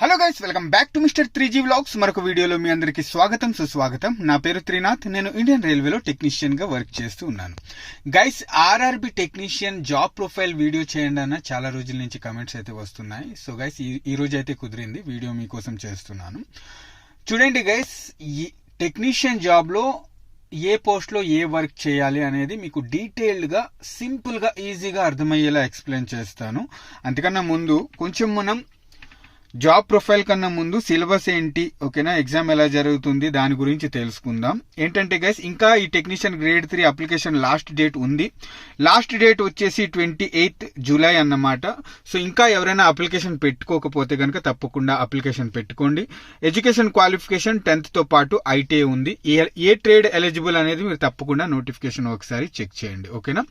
Hello guys welcome back to mister three G vlogs మరొక వీడియోలో మీ అందరికీ స్వాగతం సుస్వాగతం. నా పేరు త్రినాథ్. నేను ఇండియన్ రైల్వేలో టెక్నీషియన్గా వర్క్ చేస్తూ ఉన్నాను. Guys RRB technician job profile video చేయండి అన్న చాలా రోజుల నుంచి కమెంట్స్ అయితే వస్తున్నాయి. సో గైస్ ఈ రోజు అయితే కుదిరింది వీడియో మీకోసం చేస్తున్నాను. చూడండి గైస్ ఈ టెక్నీషియన్ జాబ్లో ఏ పోస్ట్లో ఏ వర్క్ చేయాలి అనేది మీకు డీటెయిల్డ్గా సింపుల్గా ఈజీగా అర్థమయ్యేలా ఎక్స్ప్లెయిన్ చేస్తాను. అంతకన్నా ముందు కొంచెం మనం జాబ్ ప్రొఫైల్ కన్నా ముందు సిలబస్ ఏంటి? ఓకేనా? ఎగ్జామ్ ఎలా జరుగుతుంది? దాని గురించి తెలుసుకుందాం. ఏంటంటే గైస్ ఇంకా ఈ technician grade three application last date ఉంది. లాస్ట్ డేట్ వచ్చేసి ట్వంటీ ఎయిత్ జూలై అన్నమాట. సో ఇంకా ఎవరైనా అప్లికేషన్ పెట్టుకోకపోతే కనుక తప్పకుండా అప్లికేషన్ పెట్టుకోండి. ఎడ్యుకేషన్ క్వాలిఫికేషన్ టెన్త్తో పాటు ఐటీఐ ఉంది. ఏ- ఏ ట్రేడ్ ఎలిజిబుల్ అనేది మీరు తప్పకుండా నోటిఫికేషన్ ఒకసారి చెక్ చేయండి. ఓకేనా?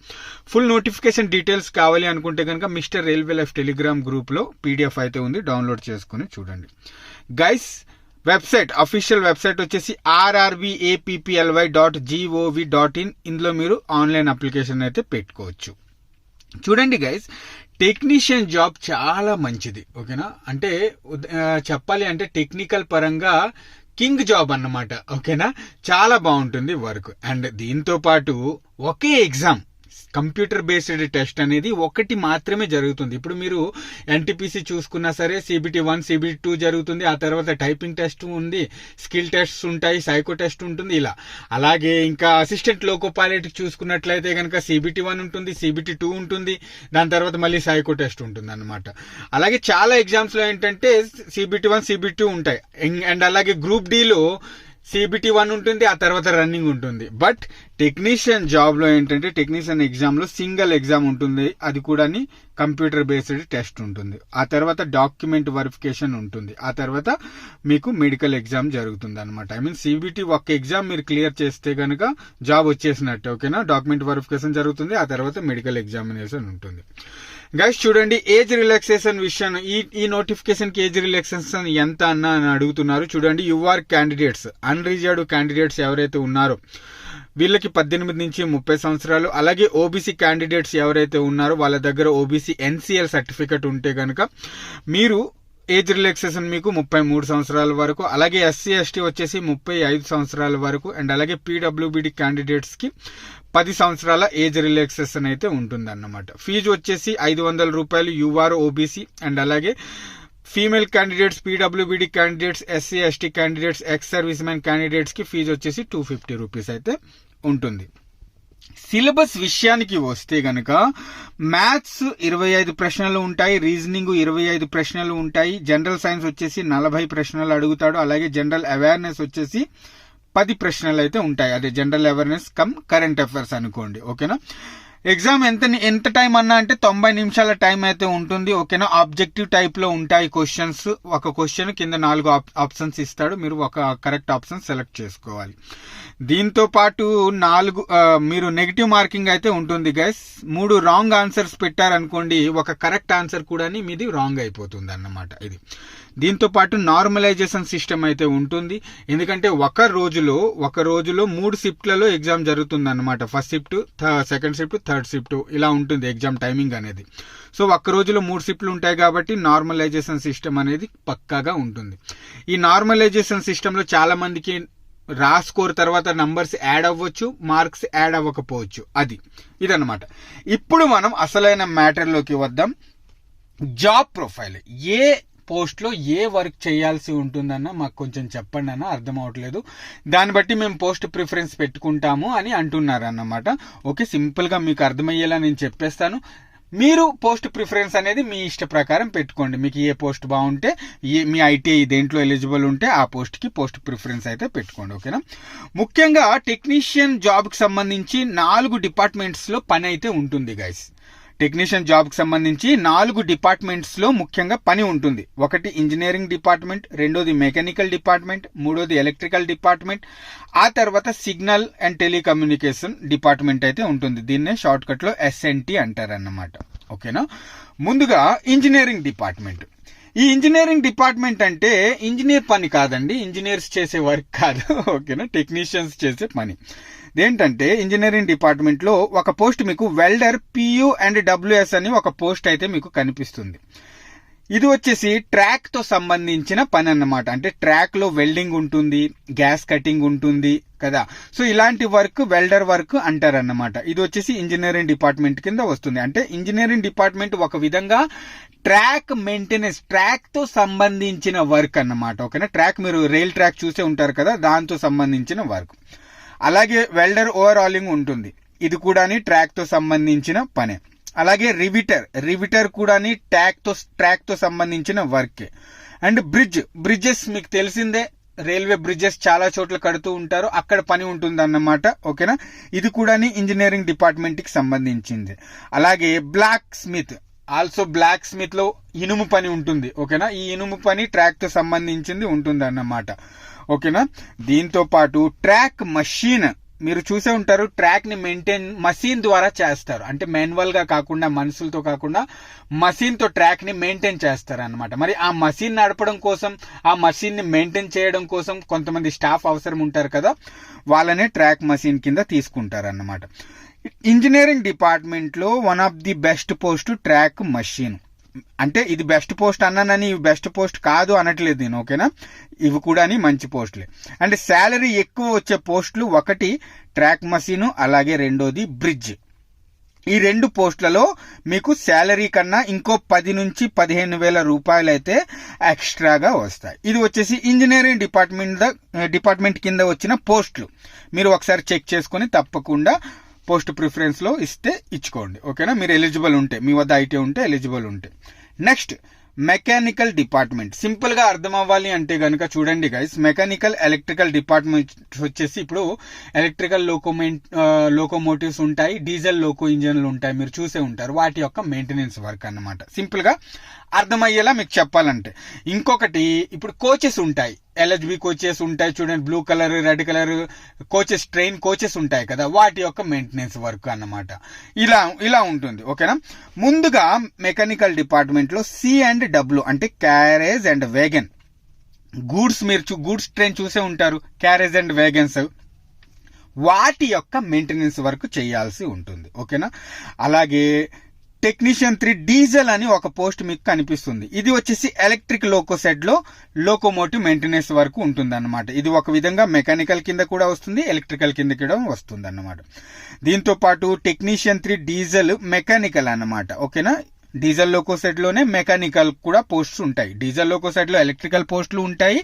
ఫుల్ నోటిఫికేషన్ డీటెయిల్స్ కావాలి అనుకుంటే కనుక మిస్టర్ రైల్వే లైఫ్ టెలిగ్రామ్ గ్రూప్లో పీడిఎఫ్ అయితే ఉంది. డౌన్లోడ్ చేసుకుని చూడండి. గైస్ వెబ్సైట్ అఫీషియల్ వెబ్సైట్ వచ్చేసి RRBAPPLY dot GOV dot in ఇందులో మీరు ఆన్లైన్ అప్లికేషన్ అయితే పెట్టుకోవచ్చు. చూడండి గైస్ టెక్నీషియన్ జాబ్ చాలా మంచిది ఓకేనా? అంటే చెప్పాలి అంటే టెక్నికల్ పరంగా కింగ్ జాబ్ అన్నమాట ఓకేనా? చాలా బాగుంటుంది వర్క్ అండ్ దీంతో పాటు ఒకే ఎగ్జామ్ కంప్యూటర్ బేస్డ్ టెస్ట్ అనేది ఒకటి మాత్రమే జరుగుతుంది. ఇప్పుడు మీరు ఎన్టీపీసీ చూసుకున్నా సరే సిబిటి వన్ సిబిటి టూ జరుగుతుంది. ఆ తర్వాత టైపింగ్ టెస్ట్ ఉంది స్కిల్ టెస్ట్ ఉంటాయి సైకో టెస్ట్ ఉంటుంది ఇలా. అలాగే ఇంకా అసిస్టెంట్ లోకో పైలట్ చూసుకున్నట్లయితే కనుక సిబిటి వన్ ఉంటుంది సిబిటి టూ ఉంటుంది. దాని తర్వాత మళ్ళీ సైకో టెస్ట్ ఉంటుంది అనమాట అలాగే చాలా ఎగ్జామ్స్లో ఏంటంటే సిబిటి వన్ సిబిటి టూ ఉంటాయి. అండ్ అలాగే గ్రూప్ డిలో సిబిటి వన్ ఉంటుంది ఆ తర్వాత రన్నింగ్ ఉంటుంది. బట్ టెక్నీషియన్ జాబ్లో ఏంటంటే టెక్నీషియన్ ఎగ్జామ్లో సింగిల్ ఎగ్జామ్ ఉంటుంది. అది కూడా కంప్యూటర్ బేస్డ్ టెస్ట్ ఉంటుంది. ఆ తర్వాత డాక్యుమెంట్ వెరిఫికేషన్ ఉంటుంది. ఆ తర్వాత మీకు మెడికల్ ఎగ్జామ్ జరుగుతుంది అనమాట ఐ మీన్ సిబిటి ఒక ఎగ్జామ్ మీరు క్లియర్ చేస్తే కనుక జాబ్ వచ్చేసినట్టు ఓకేనా డాక్యుమెంట్ వెరిఫికేషన్ జరుగుతుంది ఆ తర్వాత మెడికల్ ఎగ్జామినేషన్ ఉంటుంది. గైస్ చూడండి ఏజ్ రిలాక్సేషన్ విషయం ఈ ఈ నోటిఫికేషన్కి ఏజ్ రిలాక్సేషన్ ఎంత అన్న అని అడుగుతున్నారు. చూడండి యువర్ క్యాండిడేట్స్ అన్రిజర్వ్డ్ క్యాండిడేట్స్ ఎవరైతే ఉన్నారో వీళ్ళకి పద్దెనిమిది నుంచి ముప్పై సంవత్సరాలు అలాగే ఓబీసీ క్యాండిడేట్స్ ఎవరైతే ఉన్నారో వాళ్ళ దగ్గర ఓబీసీ ఎన్సీఎల్ సర్టిఫికెట్ ఉంటే కనుక మీరు ఏజ్ రిలాక్సేషన్ మీకు ముప్పై మూడు సంవత్సరాల వరకు అలాగే ఎస్సీ ఎస్టీ వచ్చేసి ముప్పై ఐదు సంవత్సరాల వరకు అండ్ అలాగే పీడబ్ల్యూబీడీ క్యాండిడేట్స్కి పది సంవత్సరాల ఏజ్ రిలాక్సేషన్ అయితే ఉంటుంది అన్నమాట ఫీజు వచ్చేసి ఐదు వందల రూపాయలు యూఆర్ ఓబీసీ అండ్ అలాగే female candidates PWBD candidates SC ST candidates ex service man క్యాండిడేట్స్కి ఫీజు వచ్చేసి టూ ఫిఫ్టీ రూపీస్ అయితే ఉంటుంది. సిలబస్ విషయానికి వస్తే గనక మ్యాథ్స్ ఇరవై ఐదు ప్రశ్నలు ఉంటాయి రీజనింగ్ ఇరవై ఐదు ప్రశ్నలు ఉంటాయి జనరల్ సైన్స్ వచ్చేసి నలభై ప్రశ్నలు అడుగుతాడు అలాగే జనరల్ అవేర్నెస్ వచ్చేసి పది ప్రశ్నలు అయితే ఉంటాయి. అదే general awareness come current affairs అనుకోండి. ఓకేనా? ఎగ్జామ్ ఎంత ఎంత టైం అన్నా అంటే తొంభై నిమిషాల టైం అయితే ఉంటుంది. ఓకేనా? ఆబ్జెక్టివ్ టైప్లో ఉంటాయి క్వశ్చన్స్ ఒక క్వశ్చన్ కింద నాలుగు ఆప్షన్స్ ఇస్తాడు. మీరు ఒక కరెక్ట్ ఆప్షన్ సెలెక్ట్ చేసుకోవాలి. దీంతో పాటు నాలుగు మీరు నెగిటివ్ మార్కింగ్ అయితే ఉంటుంది గైస్ మూడు రాంగ్ ఆన్సర్స్ పెట్టారనుకోండి ఒక కరెక్ట్ ఆన్సర్ కూడా మీది రాంగ్ అయిపోతుంది అన్నమాట ఇది. దీంతో పాటు నార్మలైజేషన్ సిస్టమ్ అయితే ఉంటుంది. ఎందుకంటే ఒక రోజులో ఒక రోజులో మూడు షిఫ్ట్లలో ఎగ్జామ్ జరుగుతుంది అనమాట first shift second shift third shift ఇలా ఉంటుంది ఎగ్జామ్ టైమింగ్ అనేది. సో ఒక్క రోజులో మూడు షిఫ్ట్లు ఉంటాయి కాబట్టి నార్మలైజేషన్ సిస్టమ్ అనేది పక్కాగా ఉంటుంది. ఈ నార్మలైజేషన్ సిస్టంలో చాలా మందికి రా స్కోర్ తర్వాత నంబర్స్ యాడ్ అవ్వచ్చు మార్క్స్ యాడ్ అవ్వకపోవచ్చు. అది. ఇదనమాట ఇప్పుడు మనం అసలైన మ్యాటర్లోకి వద్దాం. Job profile. ఏ పోస్ట్లో ఏ వర్క్ చేయాల్సి ఉంటుందన్న మాకు కొంచెం చెప్పండి అన్న అర్థం అవట్లేదు దాన్ని బట్టి మేము పోస్ట్ ప్రిఫరెన్స్ పెట్టుకుంటాము అని అంటున్నారు అన్నమాట ఓకే సింపుల్గా మీకు అర్థమయ్యేలా నేను చెప్పేస్తాను. మీరు పోస్ట్ ప్రిఫరెన్స్ అనేది మీ ఇష్ట ప్రకారం పెట్టుకోండి. మీకు ఏ పోస్ట్ బాగుంటే ఏ మీ ఐటీఐ దేంట్లో ఎలిజిబుల్ ఉంటే ఆ పోస్ట్కి పోస్ట్ ప్రిఫరెన్స్ అయితే పెట్టుకోండి. ఓకేనా? ముఖ్యంగా టెక్నీషియన్ జాబ్కి సంబంధించి నాలుగు డిపార్ట్మెంట్స్లో పని అయితే ఉంటుంది గైస్. టెక్నీషియన్ జాబ్కి సంబంధించి నాలుగు డిపార్ట్మెంట్స్లో ముఖ్యంగా పని ఉంటుంది. ఒకటి ఇంజనీరింగ్ డిపార్ట్మెంట్ రెండోది మెకానికల్ డిపార్ట్మెంట్ మూడోది ఎలక్ట్రికల్ డిపార్ట్మెంట్. ఆ తర్వాత సిగ్నల్ అండ్ టెలికమ్యూనికేషన్ డిపార్ట్మెంట్ అయితే ఉంటుంది. దీన్నే షార్ట్కట్లో ఎస్ఎన్టీ అంటారన్నమాట. ఓకేనా? ముందుగా ఇంజనీరింగ్ డిపార్ట్మెంట్. ఈ ఇంజనీరింగ్ డిపార్ట్మెంట్ అంటే ఇంజనీర్ పని కాదండి. ఇంజనీర్స్ చేసే వర్క్ కాదు. ఓకేనా? టెక్నీషియన్స్ చేసే పని. ఏంటంటే ఇంజనీరింగ్ డిపార్ట్మెంట్లో ఒక పోస్ట్ మీకు వెల్డర్ పియూ అండ్ డబ్ల్యూఎస్ అని ఒక పోస్ట్ అయితే మీకు కనిపిస్తుంది. ఇది వచ్చేసి ట్రాక్తో సంబంధించిన పని అన్నమాట. అంటే ట్రాక్లో వెల్డింగ్ ఉంటుంది గ్యాస్ కటింగ్ ఉంటుంది కదా. సో ఇలాంటి వర్క్ వెల్డర్ వర్క్ అంటారన్నమాట. ఇది వచ్చేసి ఇంజనీరింగ్ డిపార్ట్మెంట్ కింద వస్తుంది. అంటే ఇంజనీరింగ్ డిపార్ట్మెంట్ ఒక విధంగా ట్రాక్ మెయింటెనెన్స్ ట్రాక్తో సంబంధించిన వర్క్ అన్నమాట. ఓకేనా? ట్రాక్ మీరు రైల్ ట్రాక్ చూసే ఉంటారు కదా దాంతో సంబంధించిన వర్క్. అలాగే వెల్డర్ ఓవరాలింగ్ ఉంటుంది. ఇది కూడా ట్రాక్తో సంబంధించిన పనే. అలాగే రివిటర్ రివిటర్ కూడా ట్యాక్తో ట్రాక్తో సంబంధించిన వర్కే. అండ్ బ్రిడ్జ్ బ్రిడ్జెస్ మీకు తెలిసిందే. రైల్వే బ్రిడ్జెస్ చాలా చోట్ల కడుతూ ఉంటారు. అక్కడ పని ఉంటుంది అన్నమాట ఓకేనా? ఇది కూడా ఇంజనీరింగ్ డిపార్ట్మెంట్కి సంబంధించింది. అలాగే బ్లాక్ స్మిత్ ఆల్సో బ్లాక్ స్మిత్లో ఇనుము పని ఉంటుంది ఓకేనా? ఈ ఇనుము పని ట్రాక్తో సంబంధించింది ఉంటుంది అన్నమాట ఓకేనా? దీంతో పాటు ట్రాక్ మషీన్. మీరు చూసే ఉంటారు ట్రాక్ని మెయింటైన్ మసీన్ ద్వారా చేస్తారు. అంటే మాన్యువల్గా కాకుండా మనుషులతో కాకుండా మసీన్తో ట్రాక్ని మెయింటైన్ చేస్తారు అనమాట మరి ఆ మసీన్ నడపడం కోసం ఆ మసీన్ని మెయింటైన్ చేయడం కోసం కొంతమంది స్టాఫ్ అవసరం ఉంటారు కదా వాళ్ళనే ట్రాక్ మసీన్ కింద తీసుకుంటారు అనమాట ఇంజనీరింగ్ డిపార్ట్మెంట్లో one of the best post track machine. అంటే ఇది బెస్ట్ పోస్ట్ అన్నానని ఇవి బెస్ట్ పోస్ట్ కాదు అనట్లేదు నేను ఓకేనా? ఇవి కూడా మంచి పోస్టులే అండ్ శాలరీ ఎక్కువ వచ్చే పోస్టులు ఒకటి ట్రాక్ మషీను అలాగే రెండోది బ్రిడ్జ్ ఈ రెండు పోస్టులలో మీకు శాలరీ కన్నా ఇంకో పది నుంచి పదిహేను వేల రూపాయలు అయితే ఎక్స్ట్రాగా వస్తాయి. ఇది వచ్చేసి ఇంజనీరింగ్ డిపార్ట్మెంట్ డిపార్ట్మెంట్ కింద వచ్చిన పోస్టులు మీరు ఒకసారి చెక్ చేసుకొని తప్పకుండా పోస్ట్ ప్రిఫరెన్స్లో ఇస్తే ఇచ్చుకోండి. ఓకేనా? మీరు ఎలిజిబుల్ ఉంటే మీ వద్ద ఐటీ ఉంటే ఎలిజిబుల్ ఉంటే. Next mechanical department. సింపుల్గా అర్థం అవ్వాలి అంటే కనుక చూడండి గైస్ మెకానికల్ ఎలక్ట్రికల్ డిపార్ట్మెంట్ వచ్చేసి ఇప్పుడు ఎలక్ట్రికల్ లోకోమెంట్ లోకోమోటివ్స్ ఉంటాయి డీజిల్ లోకో ఇంజన్లు ఉంటాయి. మీరు చూసే ఉంటారు. వాటి యొక్క మెయింటెనెన్స్ వర్క్ అన్నమాట. సింపుల్గా అర్థమయ్యేలా మీకు చెప్పాలంటే. ఇంకొకటి ఇప్పుడు కోచెస్ ఉంటాయి. ఎల్హెచ్బి కోచెస్ ఉంటాయి చూడండి blue colour red colour coaches train coaches ఉంటాయి కదా వాటి యొక్క మెయింటెనెన్స్ వర్క్ అన్నమాట. ఇలా ఇలా ఉంటుంది ఓకేనా? ముందుగా మెకానికల్ డిపార్ట్మెంట్లో సి అండ్ డబ్ల్యూ అంటే క్యారేజ్ అండ్ వేగన్ గూడ్స్ మీరు గూడ్స్ ట్రైన్ చూసే ఉంటారు క్యారేజ్ అండ్ వేగన్స్ వాటి యొక్క మెయింటెనెన్స్ వర్క్ చేయాల్సి ఉంటుంది ఓకేనా? అలాగే టెక్నీషియన్ త్రీ డీజిల్ అని ఒక పోస్ట్ మీకు కనిపిస్తుంది. ఇది వచ్చేసి ఎలక్ట్రిక్ లోకో సెట్లో లోకోమోటివ్ మెయింటెనెన్స్ వరకు ఉంటుంది అనమాట ఇది ఒక విధంగా మెకానికల్ కింద కూడా వస్తుంది ఎలక్ట్రికల్ కింద కూడా వస్తుంది అనమాట దీంతో పాటు టెక్నీషియన్ త్రీ డీజిల్ మెకానికల్ అన్నమాట. ఓకేనా? డీజిల్ లోకో సెట్లోనే మెకానికల్ కూడా పోస్ట్స్ ఉంటాయి. డీజిల్ లోకో సెట్లో ఎలక్ట్రికల్ పోస్టులు ఉంటాయి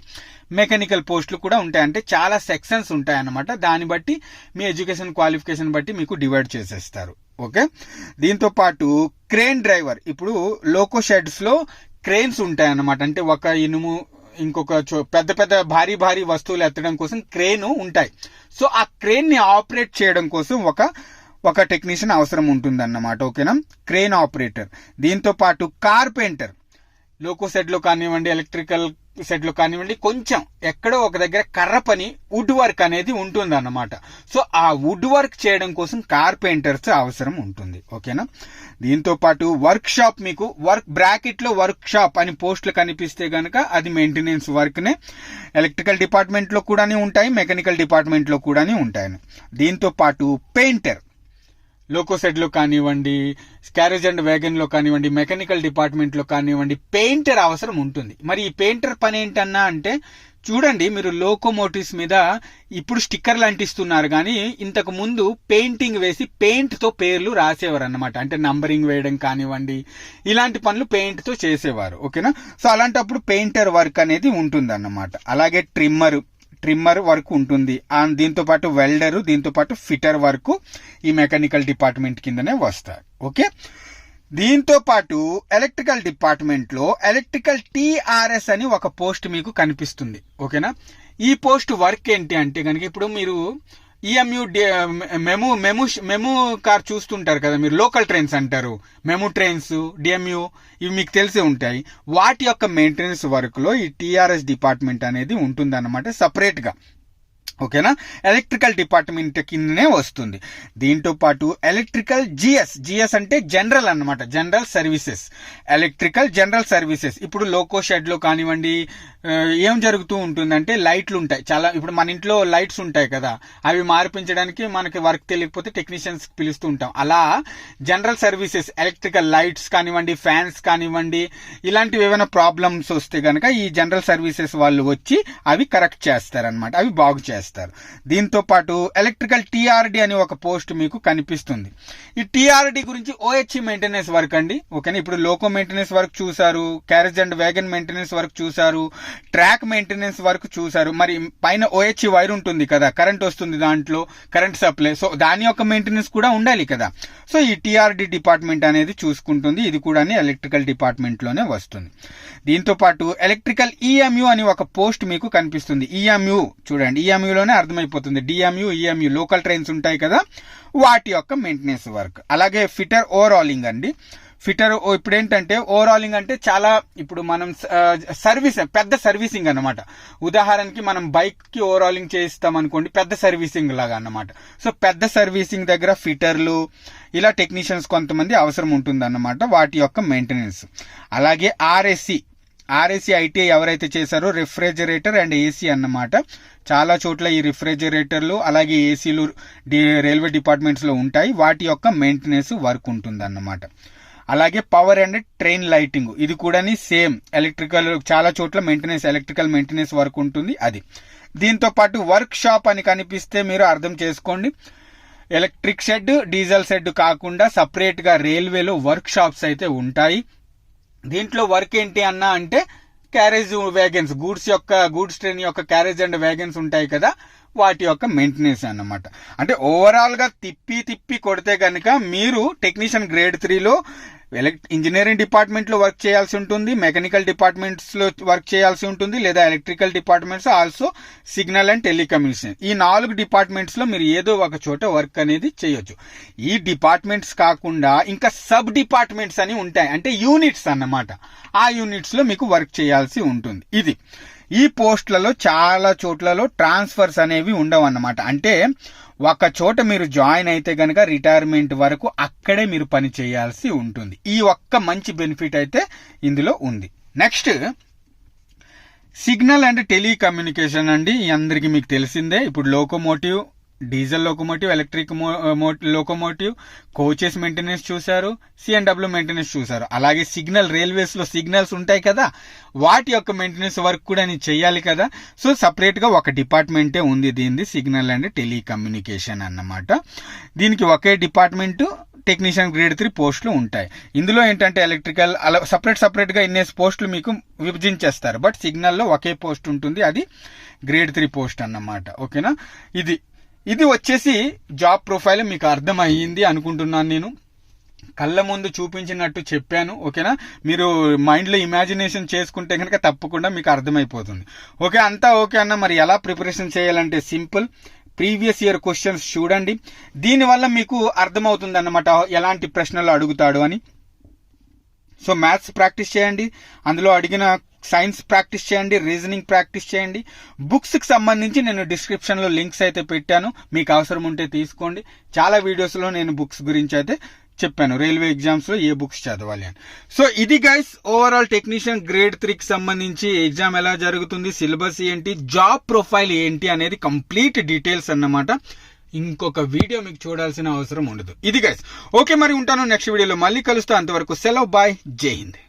మెకానికల్ పోస్టులు కూడా ఉంటాయి. అంటే చాలా సెక్షన్స్ ఉంటాయి అన్నమాట దాన్ని బట్టి మీ ఎడ్యుకేషన్ క్వాలిఫికేషన్ బట్టి మీకు డివైడ్ చేసేస్తారు. ఓకే? దీంతో పాటు క్రేన్ డ్రైవర్. ఇప్పుడు లోకో షెడ్స్లో క్రేన్స్ ఉంటాయి అన్నమాట అంటే ఒక ఇనుము ఇంకొక చో- పెద్ద పెద్ద భారీ భారీ వస్తువులు ఎత్తడం కోసం క్రేన్ ఉంటాయి. సో ఆ క్రేన్ని ఆపరేట్ చేయడం కోసం ఒక ఒక టెక్నీషియన్ అవసరం ఉంటుంది అన్నమాట ఓకేనా? Crane operator. దీంతో పాటు కార్పెంటర్. లోకో సెట్లో కానివ్వండి ఎలక్ట్రికల్ సెట్లు కానివ్వండి కొంచెం ఎక్కడో ఒక దగ్గర కర్ర పని వుడ్ వర్క్ అనేది ఉంటుంది అన్నమాట సో ఆ వుడ్ వర్క్ చేయడం కోసం కార్పెంటర్స్ అవసరం ఉంటుంది. ఓకేనా? దీంతో పాటు వర్క్ షాప్ మీకు వర్క్ బ్రాకెట్లో వర్క్ షాప్ అని పోస్టులు కనిపిస్తే గనక అది మెయింటెనెన్స్ వర్క్ నే. ఎలక్ట్రికల్ డిపార్ట్మెంట్లో కూడానే ఉంటాయి మెకానికల్ డిపార్ట్మెంట్లో కూడానే ఉంటాయి. దీంతో పాటు పెయింటర్ లోకో సెట్ కానివ్వండి క్యారేజ్ అండ్ వ్యాగన్లో కానివ్వండి మెకానికల్ డిపార్ట్మెంట్లో కానివ్వండి పెయింటర్ అవసరం ఉంటుంది. మరి ఈ పెయింటర్ పని ఏంటన్నా అంటే చూడండి మీరు లోకోమోటివ్స్ మీద ఇప్పుడు స్టిక్కర్లు అంటిస్తున్నారు కానీ ఇంతకు ముందు పెయింటింగ్ వేసి పెయింట్తో పేర్లు రాసేవారు అన్నమాట అంటే నంబరింగ్ వేయడం కానివ్వండి ఇలాంటి పనులు పెయింట్తో చేసేవారు. ఓకేనా? సో అలాంటప్పుడు పెయింటర్ వర్క్ అనేది ఉంటుంది అన్నమాట అలాగే ట్రిమ్మర్. ట్రిమ్మర్ వర్క్ ఉంటుంది. అండ్ దీంతో పాటు వెల్డర్ దీంతో పాటు ఫిటర్ వర్క్ ఈ మెకానికల్ డిపార్ట్మెంట్ కిందనే వస్తారు ఓకే దీంతో పాటు ఎలక్ట్రికల్ డిపార్ట్మెంట్లో ఎలక్ట్రికల్ టీఆర్ఎస్ అని ఒక పోస్ట్ మీకు కనిపిస్తుంది. ఓకేనా ఈ పోస్ట్ వర్క్ ఏంటి అంటే కనుక ఇప్పుడు మీరు ఈఎంయు మెము మెము మెము కార్ చూస్తుంటారు కదా మీరు లోకల్ ట్రైన్స్ అంటారు. మెము ట్రైన్స్ డిఎంయు ఇవి మీకు తెలిసే ఉంటాయి. వాటి యొక్క మెయింటెనెన్స్ వర్క్లో ఈ టీఆర్ఎస్ డిపార్ట్మెంట్ అనేది ఉంటుంది అనమాట సపరేట్గా. ఓకేనా? ఎలక్ట్రికల్ డిపార్ట్మెంట్ కిందనే వస్తుంది. దీంతో పాటు ఎలక్ట్రికల్ జిఎస్ జిఎస్ అంటే జనరల్ అన్నమాట general services. Electrical general services. ఇప్పుడు లోకో షెడ్లో కానివ్వండి ఏం జరుగుతూ ఉంటుందంటే లైట్లు ఉంటాయి. చాలా ఇప్పుడు మన ఇంట్లో లైట్స్ ఉంటాయి కదా అవి మార్పించడానికి మనకి వర్క్ తెలియకపోతే టెక్నీషియన్స్ పిలుస్తూ ఉంటాం. అలా జనరల్ సర్వీసెస్ ఎలక్ట్రికల్ లైట్స్ కానివ్వండి ఫ్యాన్స్ కానివ్వండి ఇలాంటివి ఏమైనా ప్రాబ్లమ్స్ వస్తే కనుక ఈ జనరల్ సర్వీసెస్ వాళ్ళు వచ్చి అవి కరెక్ట్ చేస్తారనమాట అవి బాగు చేస్తారు దీంతో పాటు ఎలక్ట్రికల్ టిఆర్డి అని ఒక పోస్ట్ మీకు కనిపిస్తుంది. ఈ టిఆర్డి గురించి ఓహెచ్ మెయింటెనెన్స్ వర్క్ అండి. ఓకేనా? ఇప్పుడు లోకో మెయింటెనెన్స్ వర్క్ చూసారు carriage and wagon maintenance work చూసారు ట్రాక్ మెయింటెనెన్స్ వర్క్ చూసారు మరి పైన ఓహెచ్ వైర్ ఉంటుంది కదా కరెంట్ వస్తుంది దాంట్లో కరెంట్ సప్లై. సో దాని యొక్క మెయింటెనెన్స్ కూడా ఉండాలి కదా. సో ఈ టీఆర్డి డిపార్ట్మెంట్ అనేది చూసుకుంటుంది. ఇది కూడా ఎలక్ట్రికల్ డిపార్ట్మెంట్లోనే వస్తుంది. దీంతో పాటు ఎలక్ట్రికల్ ఈఎంయు అని ఒక పోస్ట్ మీకు కనిపిస్తుంది. ఈఎంయు చూడండి. ఈఎంయు లోనే అర్థమైపోతుంది. డిఎంయు ఈఎంయు లోకల్ ట్రైన్స్ ఉంటాయి కదా వాటి యొక్క మెయింటెనెన్స్ వర్క్ అలాగే ఫిటర్ ఓవరాలింగ్ అండి. ఫిటర్ ఇప్పుడు ఏంటంటే ఓవరాలింగ్ అంటే చాలా ఇప్పుడు మనం సర్వీస్ పెద్ద సర్వీసింగ్ అన్నమాట. ఉదాహరణకి మనం బైక్కి ఓవరాలింగ్ చేయిస్తాం అనుకోండి పెద్ద సర్వీసింగ్ లాగా అన్నమాట. సో పెద్ద సర్వీసింగ్ దగ్గర ఫిటర్లు ఇలా టెక్నీషియన్స్ కొంతమంది అవసరం ఉంటుంది అన్నమాట వాటి యొక్క మెయింటెనెన్స్ అలాగే ఆర్ఎస్సి ఆర్ఏసీ ఐటీఐ ఎవరైతే చేశారో రిఫ్రిజరేటర్ అండ్ ఏసీ అన్నమాట. చాలా చోట్ల ఈ రిఫ్రిజరేటర్లు అలాగే ఏసీలు రైల్వే డిపార్ట్మెంట్స్లో ఉంటాయి. వాటి యొక్క మెయింటెనెన్స్ వర్క్ ఉంటుంది అన్నమాట అలాగే పవర్ అండ్ ట్రైన్ లైటింగ్ ఇది కూడాని సేమ్ ఎలక్ట్రికల్ చాలా చోట్ల మెయింటెనెన్స్ ఎలక్ట్రికల్ మెయింటెనెన్స్ వర్క్ ఉంటుంది అది. దీంతో పాటు వర్క్ షాప్ అని కనిపిస్తే మీరు అర్థం చేసుకోండి. ఎలక్ట్రిక్ షెడ్ డీజిల్ షెడ్ కాకుండా సపరేట్గా రైల్వేలో వర్క్ షాప్స్ అయితే ఉంటాయి. దీంట్లో వర్క్ ఏంటి అన్నా అంటే క్యారేజ్ వ్యాగన్స్ గూడ్స్ యొక్క గూడ్స్ ట్రైన్ యొక్క క్యారేజ్ అండ్ వ్యాగన్స్ ఉంటాయి కదా వాటి యొక్క మెయింటెనెన్స్ అన్నమాట. అంటే ఓవరాల్గా తిప్పి తిప్పి కొడితే కనుక మీరు టెక్నీషియన్ గ్రేడ్ త్రీలో ఇంజనీరింగ్ డిపార్ట్మెంట్లో వర్క్ చేయాల్సి ఉంటుంది మెకానికల్ డిపార్ట్మెంట్స్లో వర్క్ చేయాల్సి ఉంటుంది లేదా electrical departments also signal and telecommunication. ఈ నాలుగు డిపార్ట్మెంట్స్లో మీరు ఏదో ఒక చోట వర్క్ అనేది చేయొచ్చు. ఈ డిపార్ట్మెంట్స్ కాకుండా ఇంకా సబ్ డిపార్ట్మెంట్స్ అని ఉంటాయి. అంటే యూనిట్స్ అన్నమాట. ఆ యూనిట్స్లో మీకు వర్క్ చేయాల్సి ఉంటుంది. ఇది. ఈ పోస్టులలో చాలా చోట్లలో ట్రాన్స్ఫర్స్ అనేవి ఉండవు అన్నమాట అంటే ఒక చోట మీరు జాయిన్ అయితే గనక రిటైర్మెంట్ వరకు అక్కడే మీరు పని చేయాల్సి ఉంటుంది. ఈ ఒక్క మంచి బెనిఫిట్ అయితే ఇందులో ఉంది. నెక్స్ట్ సిగ్నల్ అండ్ టెలికమ్యూనికేషన్ అండి. అందరికీ మీకు తెలిసిందే. ఇప్పుడు locomotive diesel locomotive electric locomotive coaches maintenance చూశారు సిఎన్డబ్ల్యూ మెయింటెనెన్స్ చూశారు. అలాగే సిగ్నల్ రైల్వేస్లో సిగ్నల్స్ ఉంటాయి కదా వాటి యొక్క మెయింటెనెన్స్ వర్క్ కూడా నేను చెయ్యాలి కదా. సో సపరేట్గా ఒక డిపార్ట్మెంటే ఉంది దీనిది సిగ్నల్ అండ్ టెలికమ్యూనికేషన్ అన్నమాట. దీనికి ఒకే డిపార్ట్మెంట్ టెక్నీషియన్ గ్రేడ్ త్రీ పోస్టులు ఉంటాయి. ఇందులో ఏంటంటే ఎలక్ట్రికల్ అలా సపరేట్ సపరేట్గా పోస్టులు మీకు విభజించేస్తారు. బట్ సిగ్నల్లో ఒకే పోస్ట్ ఉంటుంది అది గ్రేడ్ త్రీ పోస్ట్ అన్నమాట. ఓకేనా ఇది ఇది వచ్చేసి జాబ్ ప్రొఫైల్ మీకు అర్థమయ్యింది అనుకుంటున్నాను నేను. కళ్ళ ముందు చూపించినట్టు చెప్పాను ఓకేనా? మీరు మైండ్లో ఇమాజినేషన్ చేసుకుంటే కనుక తప్పకుండా మీకు అర్థమైపోతుంది. ఓకే అంతా ఓకే అన్న మరి ఎలా ప్రిపరేషన్ చేయాలంటే సింపుల్. ప్రీవియస్ ఇయర్ క్వశ్చన్స్ చూడండి. దీనివల్ల మీకు అర్థమవుతుంది అన్నమాట ఎలాంటి ప్రశ్నలు అడుగుతాడు అని. సో మ్యాథ్స్ ప్రాక్టీస్ చేయండి. అందులో అడిగిన సైన్స్ ప్రాక్టీస్ చేయండి రీజనింగ్ ప్రాక్టీస్ చేయండి. బుక్స్కి సంబంధించి నేను డిస్క్రిప్షన్లో లింక్స్ అయితే పెట్టాను. మీకు అవసరం ఉంటే తీసుకోండి. చాలా వీడియోస్లో నేను బుక్స్ గురించి అయితే చెప్పాను. రైల్వే ఎగ్జామ్స్లో ఏ బుక్స్ చదవాలి అని. సో ఇది గైస్ ఓవరాల్ టెక్నీషియన్ గ్రేడ్ త్రీకి సంబంధించి ఎగ్జామ్ ఎలా జరుగుతుంది సిలబస్ ఏంటి జాబ్ ప్రొఫైల్ ఏంటి అనేది కంప్లీట్ డీటెయిల్స్ అన్నమాట. ఇంకొక వీడియో మీకు చూడాల్సిన అవసరం ఉండదు. ఇది గైస్ ఓకే మరి ఉంటాను. నెక్స్ట్ వీడియోలో మళ్ళీ కలుస్తా. అంతవరకు సెలవు. బాయ్ జై హింద్.